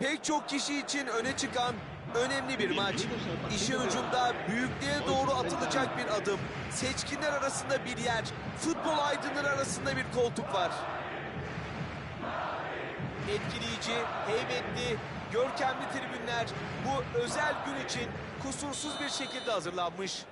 Pek çok kişi için öne çıkan önemli bir maç. İşin ucunda büyüklüğe doğru atılacak bir adım. Seçkinler arasında bir yer, futbol aydınları arasında bir koltuk var. Etkileyici, heybetli, görkemli tribünler bu özel gün için kusursuz bir şekilde hazırlanmış.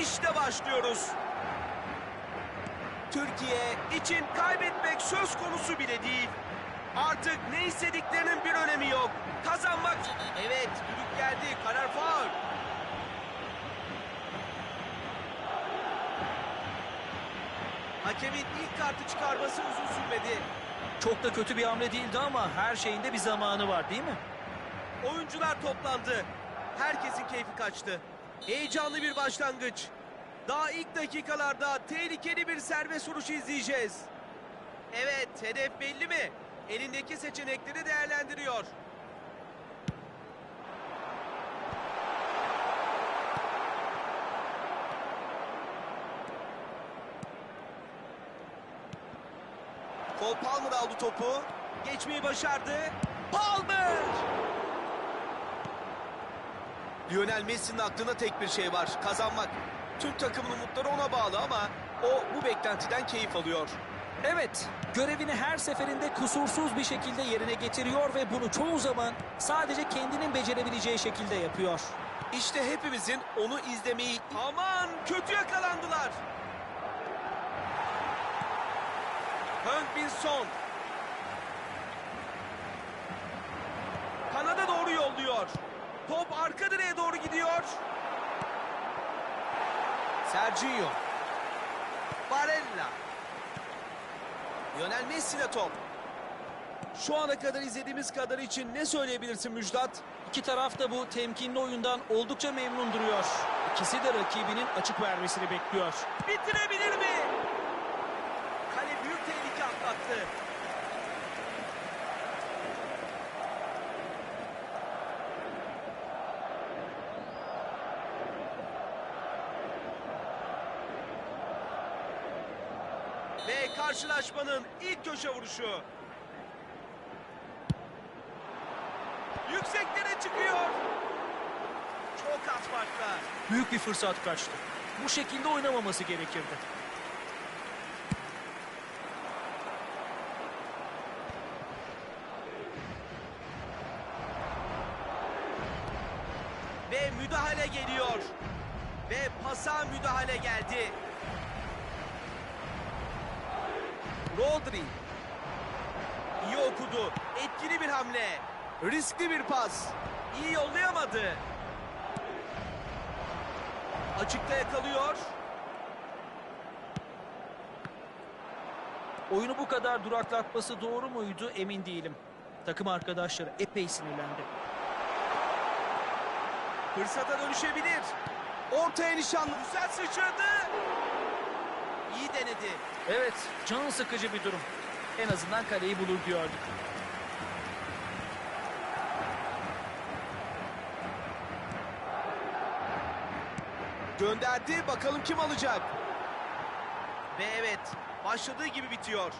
İşte başlıyoruz. Türkiye için kaybetmek söz konusu bile değil. Artık ne istediklerinin bir önemi yok. Kazanmak... Evet, düdük geldi. Karar faul. Hakemin ilk kartı çıkarması uzun sürmedi. Çok da kötü bir hamle değildi ama her şeyin de bir zamanı var değil mi? Oyuncular toplandı. Herkesin keyfi kaçtı. Heyecanlı bir başlangıç. Daha ilk dakikalarda tehlikeli bir serbest vuruş izleyeceğiz. Evet, hedef belli mi? Elindeki seçenekleri değerlendiriyor. Cole Palmer aldı topu. Geçmeyi başardı. Palmer! Lionel Messi'nin aklında tek bir şey var. Kazanmak. Türk takımının umutları ona bağlı ama o bu beklentiden keyif alıyor. Evet, görevini her seferinde kusursuz bir şekilde yerine getiriyor ve bunu çoğu zaman sadece kendinin becerebileceği şekilde yapıyor. İşte hepimizin onu izlemeyi... Aman kötü yakalandılar. Heung-Min Son. Kanada doğru yolluyor. Top arka direğe doğru gidiyor. Sergio. Barella. Lionel Messi'ne top. Şu ana kadar izlediğimiz kadar için ne söyleyebilirsin Müjdat? İki taraf da bu temkinli oyundan oldukça memnun duruyor. İkisi de rakibinin açık vermesini bekliyor. Bitirebilir mi? Ve karşılaşmanın ilk köşe vuruşu. Yükseklere çıkıyor. Çok az farkla. Büyük bir fırsat kaçtı. Bu şekilde oynamaması gerekirdi. Ve müdahale geliyor. Ve pasa müdahale geldi. Rodri. İyi okudu. Etkili bir hamle. Riskli bir pas. İyi yollayamadı. Açıkta yakalıyor. Oyunu bu kadar duraklatması doğru muydu emin değilim. Takım arkadaşları epey sinirlendi. Fırsata dönüşebilir. Ortaya nişanlı. Güzel sıçradı. Denedi. Evet, can sıkıcı bir durum. En azından kaleyi bulur diyorduk. Gönderdi. Bakalım kim alacak? Ve evet. Başladığı gibi bitiyor.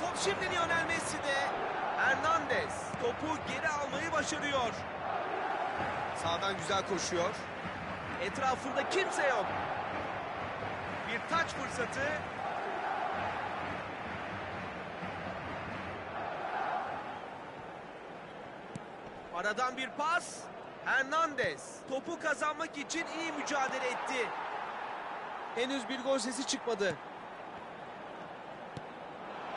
Top şimdi Lionel Messi'de. Hernandez topu geri almayı başarıyor. Sağdan güzel koşuyor. Etrafında kimse yok. Bir taç fırsatı. Aradan bir pas. Hernandez topu kazanmak için iyi mücadele etti. Henüz bir gol sesi çıkmadı.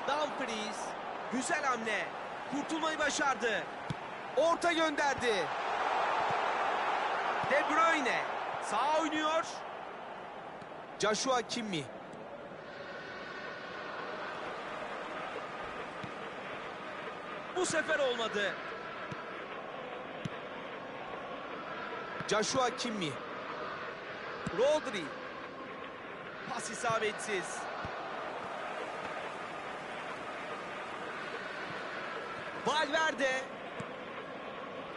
Dumfries güzel hamle. Kurtulmayı başardı. Orta gönderdi. De Bruyne sağ oynuyor. Joshua Kimmi. Bu sefer olmadı. Joshua Kimmi. Rodri. Pas isabetsiz. Valverde.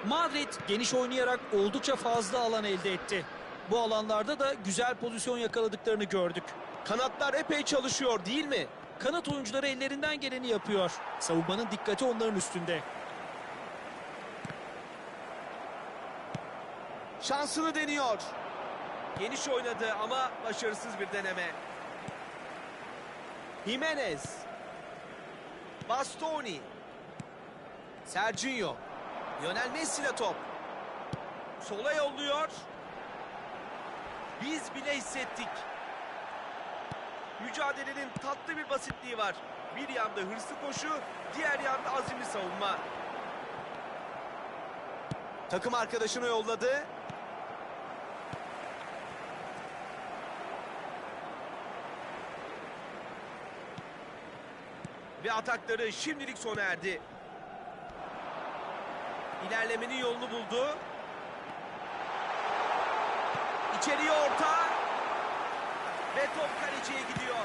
Madrid geniş oynayarak oldukça fazla alan elde etti. Bu alanlarda da güzel pozisyon yakaladıklarını gördük. Kanatlar epey çalışıyor değil mi? Kanat oyuncuları ellerinden geleni yapıyor. Savunmanın dikkati onların üstünde. Şansını deniyor. Geniş oynadı ama başarısız bir deneme. Jimenez. Bastoni. Sergio. Lionel Messi ile top. Sola yolluyor. Biz bile hissettik. Mücadelenin tatlı bir basitliği var. Bir yanda hırslı koşu, diğer yanda azimli savunma. Takım arkadaşını yolladı. Ve atakları şimdilik sona erdi. İlerlemenin yolunu buldu. İçeriye orta. Ve top kaleciye gidiyor.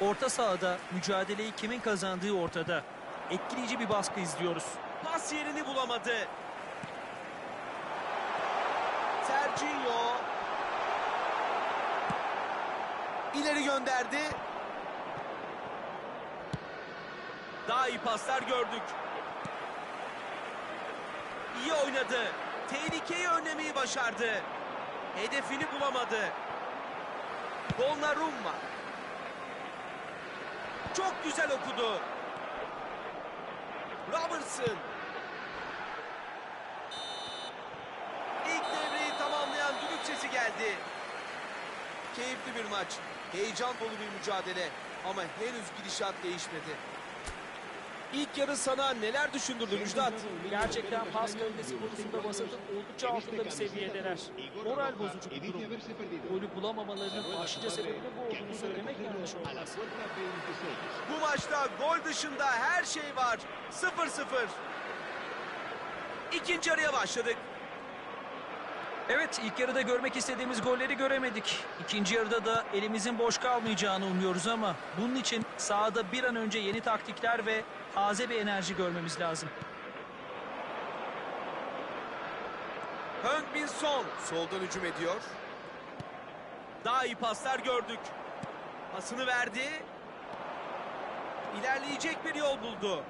Orta sahada mücadeleyi kimin kazandığı ortada. Etkileyici bir baskı izliyoruz. Pas yerini bulamadı. Sergio. İleri gönderdi. Daha iyi paslar gördük. İyi oynadı. Tehlikeyi önlemeyi başardı. Hedefini bulamadı. Donnarumma. Çok güzel okudu. Robertson. İlk devreyi tamamlayan düdük sesi geldi. Keyifli bir maç. Heyecan dolu bir mücadele. Ama henüz gidişat değişmedi. İlk yarı sana neler düşündürdü Müjdat? Gerçekten pas kalitesi konusunda Vasat'ın oldukça altında bir seviyedeler. Moral bozucu bir durum. Golü bulamamalarının başlıca sebebinin bu olduğunu söylemek yanlış olmaz. Bu maçta gol dışında her şey var. 0-0. İkinci yarıya başladık. Evet ilk yarıda görmek istediğimiz golleri göremedik. İkinci yarıda da elimizin boş kalmayacağını umuyoruz ama bunun için sahada bir an önce yeni taktikler ve taze bir enerji görmemiz lazım. Heung-Min Son soldan hücum ediyor. Daha iyi paslar gördük. Pasını verdi. İlerleyecek bir yol buldu.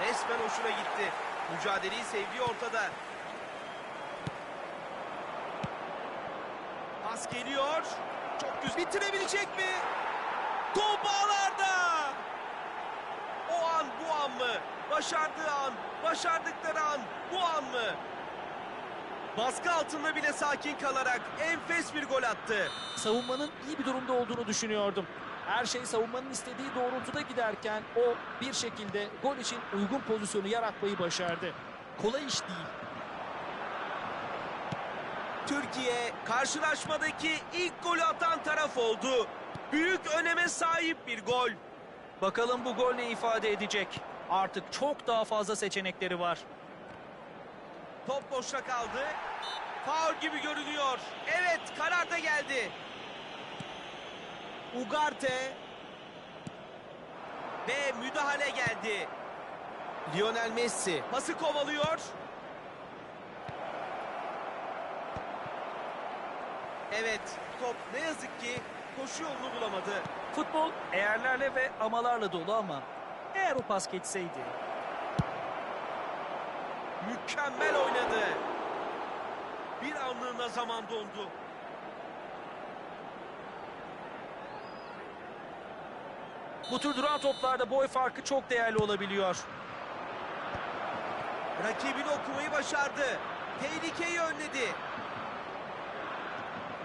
Resmen hoşuna gitti. Mücadeleyi sevdiği ortada. Pas geliyor. Çok güzel. Bitirebilecek mi? Top ağlarda. O an bu an mı? Başardığı an, başardıkları an bu an mı? Baskı altında bile sakin kalarak enfes bir gol attı. Savunmanın iyi bir durumda olduğunu düşünüyordum. Her şey savunmanın istediği doğrultuda giderken o bir şekilde gol için uygun pozisyonu yaratmayı başardı. Kolay iş değil. Türkiye karşılaşmadaki ilk golü atan taraf oldu. Büyük öneme sahip bir gol. Bakalım bu gol ne ifade edecek? Artık çok daha fazla seçenekleri var. Top boşta kaldı. Faul gibi görünüyor. Evet karar da geldi. Ugarte. Ve müdahale geldi. Lionel Messi pası kovalıyor. Evet top ne yazık ki koşu yolunu bulamadı. Futbol eğerlerle ve amalarla dolu ama eğer o pas geçseydi Mükemmel oynadı. Bir anlığına zaman dondu. bu tür duran toplarda boy farkı çok değerli olabiliyor. Rakibini okumayı başardı. Tehlikeyi önledi.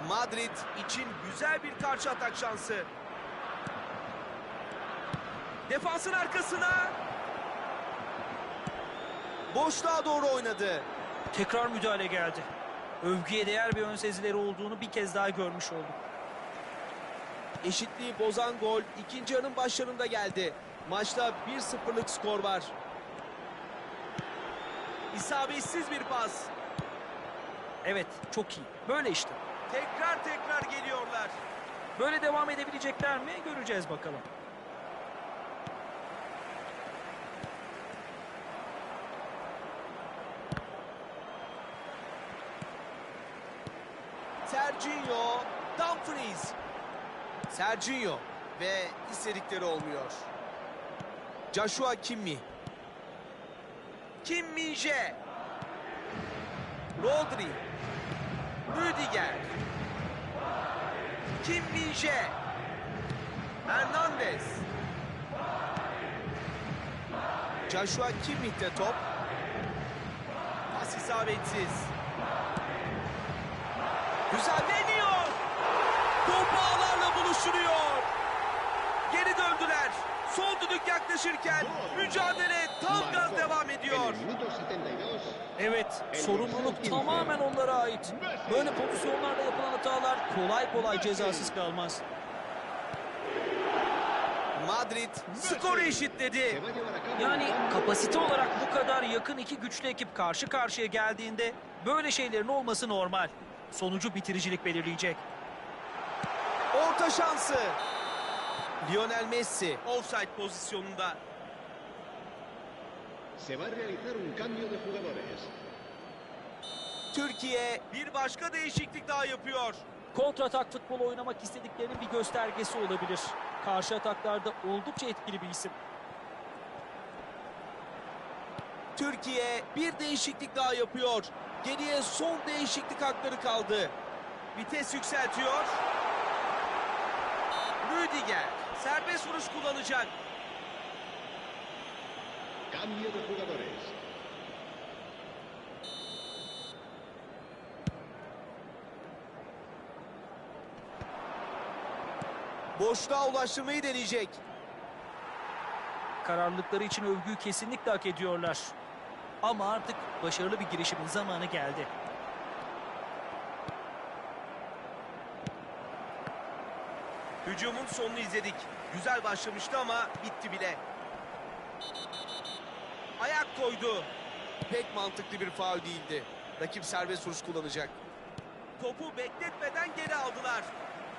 Madrid için güzel bir karşı atak şansı. Defansın arkasına. Boşluğa doğru oynadı. Tekrar müdahale geldi. Övgüye değer bir ön sezileri olduğunu bir kez daha görmüş olduk. Eşitliği bozan gol ikinci yarının başlarında geldi. Maçta 1-0'lık skor var. İsabetsiz bir pas. Evet çok iyi. Böyle işte. Tekrar tekrar geliyorlar. Böyle devam edebilecekler mi göreceğiz bakalım. Serginho Dumfries. Serginho ve istedikleri olmuyor. Joshua Kimmi. Kim Min-jae. Rodri. Rüdiger. Kim Min-jae. Hernandez. Joshua Kimmich'te top. Pas isabetsiz. Düzenleniyor. Top ağlarla buluşturuyor. Geri döndüler. Sol düdük yaklaşırken mücadele tam gaz devam ediyor. En el minuto 72, Evet, sorumluluk tamamen onlara ait. Böyle pozisyonlarda yapılan hatalar kolay kolay cezasız kalmaz. Madrid skoru eşitledi. Yani kapasite olarak bu kadar yakın iki güçlü ekip karşı karşıya geldiğinde böyle şeylerin olması normal. Sonucu bitiricilik belirleyecek. Orta şansı. Lionel Messi offside pozisyonunda. se va a realizar un cambio de jugadores. Türkiye bir başka değişiklik daha yapıyor. Kontratak futbol oynamak istediklerinin bir göstergesi olabilir. Karşı ataklarda oldukça etkili bir isim. Türkiye bir değişiklik daha yapıyor. Geriye son değişiklik hakları kaldı. Vites yükseltiyor. Rüdiger serbest vuruş kullanacak. Cambio de jugadores. Boşluğa ulaştırmayı deneyecek. Kararlılıkları için övgüyü kesinlikle hak ediyorlar. Ama artık başarılı bir girişimin zamanı geldi. Hücumun sonunu izledik. Güzel başlamıştı ama bitti bile. Ayak koydu. Pek mantıklı bir faul değildi. Rakip serbest vuruş kullanacak. Topu bekletmeden geri aldılar.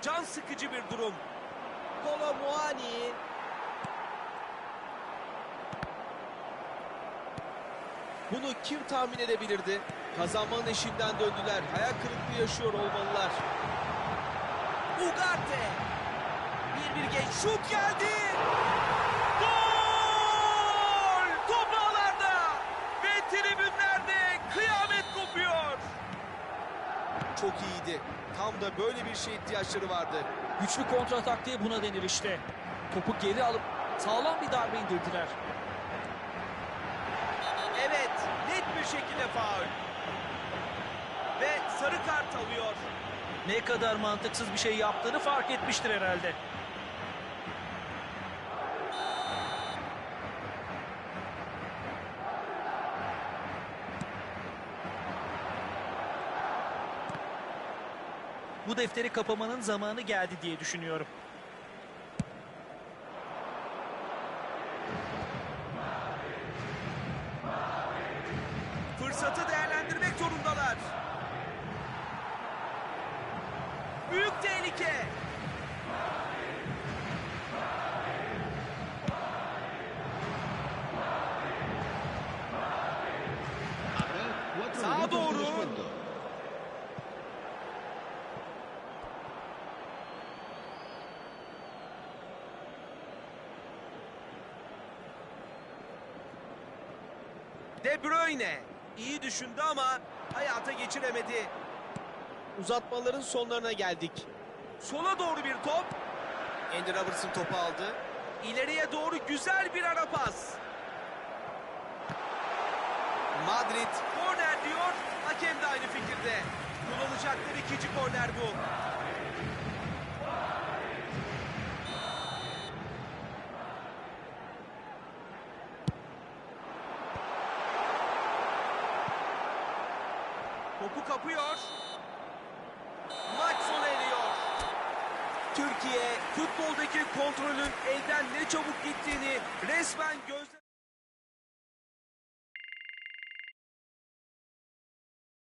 Can sıkıcı bir durum. Kolo Muani. Bunu kim tahmin edebilirdi? Kazanmanın eşiğinden döndüler. Hayal kırıklığı yaşıyor olmalılar. Ugarte. Bir genç şut geldi. Gol! Top ağlarda ve tribünlerde kıyamet kopuyor. Çok iyiydi. Tam da böyle bir şeye ihtiyaçları vardı. Güçlü kontra taktiği buna denir işte. Topu geri alıp sağlam bir darbe indirdiler. Evet, net bir şekilde faul. Ve sarı kart alıyor. Ne kadar mantıksız bir şey yaptığını fark etmiştir herhalde. Bu defteri kapamanın zamanı geldi diye düşünüyorum. De Bruyne iyi düşündü ama hayata geçiremedi. Uzatmaların sonlarına geldik. Sola doğru bir top. Andy Robertson topu aldı. İleriye doğru güzel bir ara pas. Madrid korner diyor. Hakem de aynı fikirde. Kullanacakları ikinci korner bu. Topu kapıyor. Maç sona eriyor. Türkiye futboldaki kontrolün elden ne çabuk gittiğini resmen gözle...